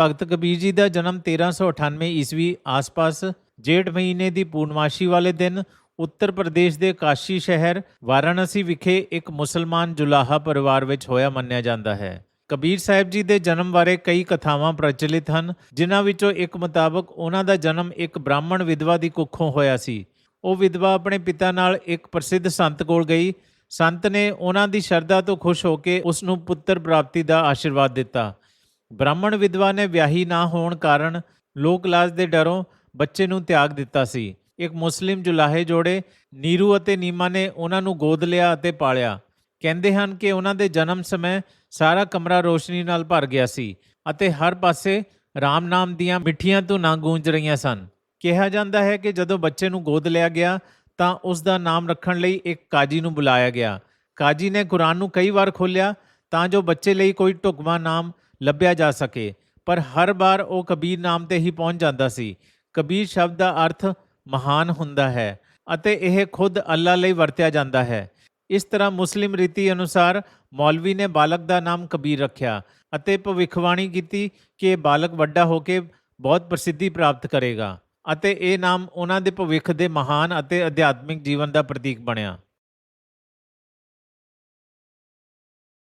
ਭਗਤ ਕਬੀਰ ਜੀ ਦਾ ਜਨਮ 1398 ਈਸਵੀ ਆਸ-ਪਾਸ, ਜੇਠ ਮਹੀਨੇ ਦੀ ਪੂਰਨਮਾਸ਼ੀ ਵਾਲੇ ਦਿਨ, ਉੱਤਰ ਪ੍ਰਦੇਸ਼ ਦੇ ਕਾਸ਼ੀ ਸ਼ਹਿਰ, ਵਾਰਾਣਸੀ ਵਿਖੇ ਇੱਕ ਮੁਸਲਮਾਨ ਜੁਲਾਹਾ ਪਰਿਵਾਰ ਵਿੱਚ ਹੋਇਆ ਮੰਨਿਆ ਜਾਂਦਾ ਹੈ। ਕਬੀਰ ਸਾਹਿਬ ਜੀ ਦੇ ਜਨਮ ਬਾਰੇ ਕਈ ਕਥਾਵਾਂ ਪ੍ਰਚਲਿਤ ਹਨ, ਜਿਨ੍ਹਾਂ ਵਿੱਚੋਂ ਇੱਕ ਮੁਤਾਬਕ ਉਹਨਾਂ ਦਾ ਜਨਮ ਇੱਕ ਬ੍ਰਾਹਮਣ ਵਿਧਵਾ ਦੀ ਕੁੱਖੋਂ ਹੋਇਆ ਸੀ। ਉਹ ਵਿਧਵਾ ਆਪਣੇ ਪਿਤਾ ਨਾਲ ਇੱਕ ਪ੍ਰਸਿੱਧ ਸੰਤ ਕੋਲ ਗਈ। ਸੰਤ ਨੇ ਉਹਨਾਂ ਦੀ ਸ਼ਰਧਾ ਤੋਂ ਖੁਸ਼ ਹੋ ਕੇ ਉਸ ਨੂੰ ਪੁੱਤਰ ਪ੍ਰਾਪਤੀ ਦਾ ਆਸ਼ੀਰਵਾਦ ਦਿੱਤਾ। ਬ੍ਰਾਹਮਣ ਵਿਧਵਾ ਨੇ ਵਿਆਹੀ ਨਾ ਹੋਣ ਕਾਰਨ ਲੋਕ ਲਾਜ ਦੇ ਡਰੋਂ ਬੱਚੇ ਨੂੰ ਤਿਆਗ ਦਿੱਤਾ ਸੀ। ਇੱਕ ਮੁਸਲਿਮ ਜੁਲਾਹੇ ਜੋੜੇ ਨੀਰੂ ਅਤੇ ਨੀਮਾ ਨੇ ਉਹਨਾਂ ਨੂੰ ਗੋਦ ਲਿਆ ਅਤੇ ਪਾਲਿਆ। ਕਹਿੰਦੇ ਹਨ ਕਿ ਉਹਨਾਂ ਦੇ ਜਨਮ ਸਮੇਂ ਸਾਰਾ ਕਮਰਾ ਰੋਸ਼ਨੀ ਨਾਲ ਭਰ ਗਿਆ ਸੀ ਅਤੇ ਹਰ ਪਾਸੇ ਰਾਮ ਨਾਮ ਦੀਆਂ ਮਿੱਠੀਆਂ ਧੁਨਾਂ ਗੂੰਜ ਰਹੀਆਂ ਸਨ। ਕਿਹਾ ਜਾਂਦਾ ਹੈ ਕਿ ਜਦੋਂ ਬੱਚੇ ਨੂੰ ਗੋਦ ਲਿਆ ਗਿਆ ਤਾਂ ਉਸ ਦਾ ਨਾਮ ਰੱਖਣ ਲਈ ਇੱਕ ਕਾਜੀ ਨੂੰ ਬੁਲਾਇਆ ਗਿਆ। ਕਾਜੀ ਨੇ ਕੁਰਾਨ ਨੂੰ ਕਈ ਵਾਰ ਖੋਲ੍ਹਿਆ ਤਾਂ ਜੋ ਬੱਚੇ ਲਈ ਕੋਈ ਢੁਕਵਾਂ ਨਾਮ ਲੱਭਿਆ ਜਾ ਸਕੇ। ਪਰ ਹਰ ਵਾਰ ਉਹ ਕਬੀਰ ਨਾਮ ਤੇ ਹੀ ਪਹੁੰਚ ਜਾਂਦਾ ਸੀ। ਕਬੀਰ ਸ਼ਬਦ ਦਾ ਅਰਥ ਮਹਾਨ ਹੁੰਦਾ ਹੈ ਅਤੇ ਇਹ ਖੁਦ ਅੱਲਾ ਲਈ ਵਰਤਿਆ ਜਾਂਦਾ ਹੈ। ਇਸ ਤਰ੍ਹਾਂ ਮੁਸਲਿਮ ਰੀਤੀ ਅਨੁਸਾਰ ਮੌਲਵੀ ਨੇ ਬਾਲਕ ਦਾ ਨਾਮ ਕਬੀਰ ਰੱਖਿਆ ਅਤੇ ਭਵਿੱਖਬਾਣੀ ਕੀਤੀ ਕਿ ਇਹ ਬਾਲਕ ਵੱਡਾ ਹੋ ਕੇ ਬਹੁਤ ਪ੍ਰਸਿੱਧੀ ਪ੍ਰਾਪਤ ਕਰੇਗਾ ਅਤੇ ਇਹ ਨਾਮ ਉਹਨਾਂ ਦੇ ਭਵਿੱਖ ਦੇ ਮਹਾਨ ਅਤੇ ਅਧਿਆਤਮਿਕ ਜੀਵਨ ਦਾ ਪ੍ਰਤੀਕ ਬਣਿਆ।